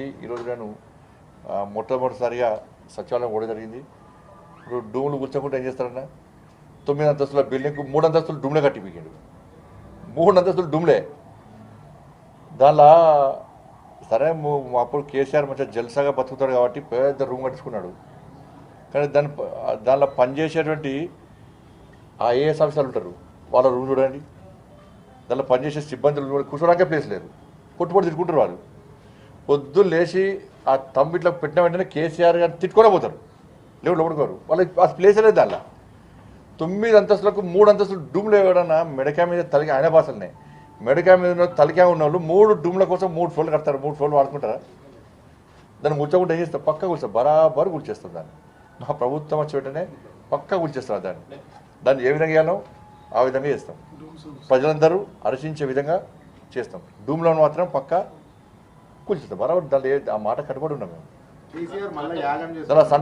కాబట్టి ఈరోజు నేను మొట్టమొదటిసారిగా సచివాలయం కూడా జరిగింది. ఇప్పుడు డూములు కూర్చోకుండా ఏం చేస్తారన్నా? తొమ్మిది అంతస్తుల బిల్డింగ్ మూడు అంతస్తులు డూమ్లే కట్టిపోయిండు మూడు అంతస్తులు డూమ్లే. దానిలో సరే మా అప్పుడు కేసీఆర్ మంచిగా జల్సాగా బతుకుతాడు కాబట్టి పెద్ద రూమ్ కట్టించుకున్నాడు. కానీ దాని దానిలో పనిచేసేటువంటి ఆ ఏఎస్ ఆఫీసర్లు ఉంటారు? వాళ్ళ రూమ్ చూడండి. దానిలో పనిచేసే సిబ్బందులు కూర్చోడానికే ప్లేస్ లేదు. పొట్టు పొట్టు తిట్టుకుంటారు వాళ్ళు. పొద్దున్న లేచి ఆ తమ్ము ఇట్లా పెట్టిన వెంటనే కేసీఆర్ గారిని తిట్టుకునే పోతారు. లేవు లోపడుకోరు. వాళ్ళకి ఆ ప్లేస్ లేదు దానిలో. తొమ్మిది అంతస్తులకు మూడు అంతస్తులు డూమ్లు ఎవడన్నా మెడకాయ మీద తలకి ఆయన భాషలనే మెడకాయ మీద ఉన్న తలకాయ ఉన్న వాళ్ళు మూడు డూమ్ల కోసం మూడు ఫ్లోర్లు కడతారు. మూడు ఫ్లోర్లు వాడుకుంటారా? దాన్ని కూర్చోకుండా ఏం చేస్తారు? పక్క కూర్చో బరాబరు కూర్చేస్తారు దాన్ని. మా ప్రభుత్వం వచ్చి వెంటనే పక్క కూర్చేస్తారు దాన్ని. దాన్ని ఏ విధంగా చేయాలో ఆ విధంగా చేస్తాం. ప్రజలందరూ హర్షించే విధంగా చేస్తాం. డూమ్లో మాత్రం పక్క కూల్చేస్తాం బరాబర్ ఏ- ఆ మాట కట్టుబడి ఉన్నాం మేము. దాని సంట